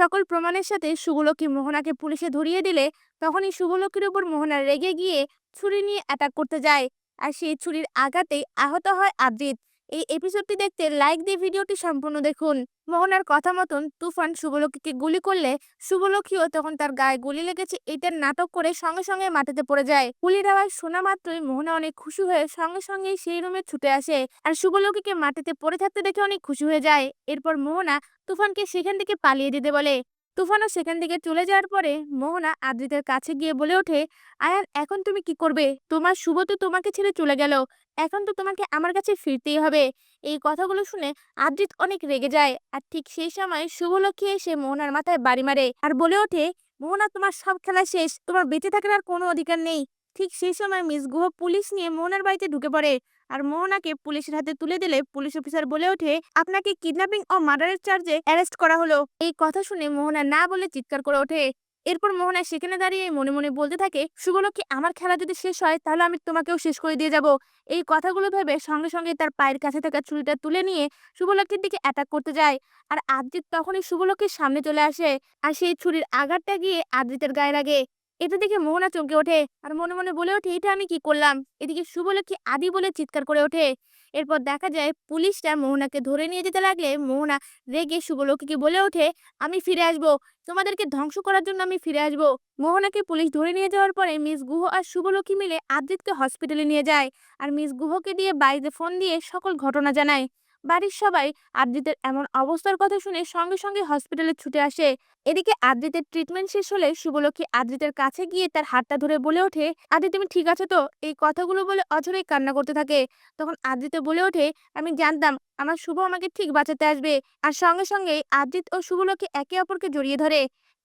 সকল প্রমাণের সাথে শুভলক্ষ্মী মোহনাকে পুলিশে ধরিয়ে দিলে তখনই শুভলক্ষ্মীর উপর মোহনা রেগে গিয়ে ছুরি নিয়ে অ্যাটাক করতে যায়। আর সেই ছুরির আঘাতেই আহত হয় আদ্রিত এই এপিসোডটি দেখতে লাইক দিয়ে ভিডিওটি সম্পূর্ণ দেখুন। মোহনার কথা মতন তুফান শুভলক্ষ্মীকে গুলি করলে শুভলক্ষ্মীও তখন তার গায়ে গুলি লেগেছে এটার নাটক করে সঙ্গে সঙ্গে মাটিতে পড়ে যায়। গুলির আওয়াজ শোনা মাত্রই মোহনা অনেক খুশি হয়ে সঙ্গে সঙ্গেই সেই রুমে ছুটে আসে আর শুভলক্ষ্মীকে মাটিতে পড়ে থাকতে দেখে অনেক খুশি হয়ে যায়। এরপর মোহনা তুফানকে সেখান থেকে পালিয়ে দিতে বলে। তুফানও সেখান থেকে চলে যাওয়ার পরে মোহনা আদ্রিতের কাছে গিয়ে বলে ওঠে, আয়ান, এখন তুমি কি করবে? তোমার শুভ তো তোমাকে ছেড়ে চলে গেল। এখন তো তোমাকে আমার কাছে ফিরতেই হবে। এই কথাগুলো শুনে আদ্রিত অনেক রেগে যায়। আর ঠিক সেই সময় শুভলক্ষ্মী এসে মোহনার মাথায় বাড়ি মারে আর বলে ওঠে, মোহনা, তোমার সব খেলা শেষ। তোমার বেঁচে থাকার আর কোনো অধিকার নেই। ঠিক সেই সময় মিস গুহ পুলিশ নিয়ে মোহনার বাড়িতে ঢুকে পড়ে। আর মোহনাকে পুলিশের হাতে তুলে দিলে পুলিশ অফিসার বলে ওঠে, আপনাকে কিডন্যাপিং ও মার্ডারের চার্জে অ্যারেস্ট করা হলো। এই কথা শুনে মোহনা না বলে চিৎকার করে ওঠে। এরপর মোহনা সেখানে দাঁড়িয়ে মনে মনে বলতে থাকে শুভলক্ষ্মী আমার খেলা যদি শেষ হয়, তাহলে আমি তোমাকেও শেষ করে দিয়ে যাব। এই কথাগুলো ভেবে সঙ্গে সঙ্গে তার পায়ের কাছে থাকা ছুরিটা তুলে নিয়ে শুভলক্ষ্মীর দিকে অ্যাটাক করতে যায়। আর আদ্রিত তখনই শুভলক্ষ্মীর সামনে চলে আসে, আর সেই ছুরির আঘাতটা গিয়ে আদ্রিতের গায়ে লাগে। এটা দেখে মোহনা চমকে ওঠে। আর মনে মনে বলে ওঠে, এটা আমি কি করলাম? এদিকে শুভলক্ষ্মী আদি বলে চিৎকার করে ওঠে। এরপর দেখা যায় পুলিশরা মোহনাকে ধরে নিয়ে যেতে লাগলে মোহনা রেগে শুভলক্ষ্মীকে বলে ওঠে, আমি ফিরে আসব। তোমাদেরকে ধ্বংস করার জন্য আমি ফিরে আসব। মোহনাকে পুলিশ ধরে নিয়ে যাওয়ার পরে মিস গুহ আর শুভলক্ষ্মী মিলে আদ্রিতকে হসপিটালে নিয়ে যায়। আর মিস গুহকে দিয়ে বাড়িতে ফোন দিয়ে সকল ঘটনা জানায়। বাড়ির সবাই আদ্রিতের এমন অবস্থার কথা শুনে সঙ্গে সঙ্গে হসপিটালে ছুটে আসে। এদিকে আদ্রিতের ট্রিটমেন্ট শেষ হলে শুভলক্ষী আদ্রিতের কাছে গিয়ে তার হাতটা ধরে বলে ওঠে, আদি, তুমি ঠিক আছো তো? এই কথাগুলো বলে অঝরেই কান্না করতে থাকে। তখন আদ্রিতে বলে ওঠে, আমি জানতাম, আমার শুভ আমাকে ঠিক বাঁচাতে আসবে। আর সঙ্গে সঙ্গেই আদ্রিত ও শুভলক্ষী একে অপরকে জড়িয়ে ধরে।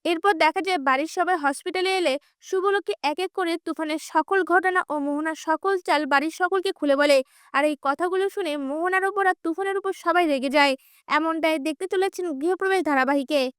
এরপর দেখা যায় বাড়ির সবাই হসপিটালে এলে শুভলক্ষ্মী এক এক করে তুফানের সকল ঘটনা ও মোহনার সকল চাল বাড়ির সকলকে খুলে বলে। আর এই কথাগুলো শুনে মোহনার উপর আর তুফানের উপর সবাই রেগে যায়। এমনটাই দেখতে চলেছেন গৃহপ্রবেশ ধারাবাহিকে।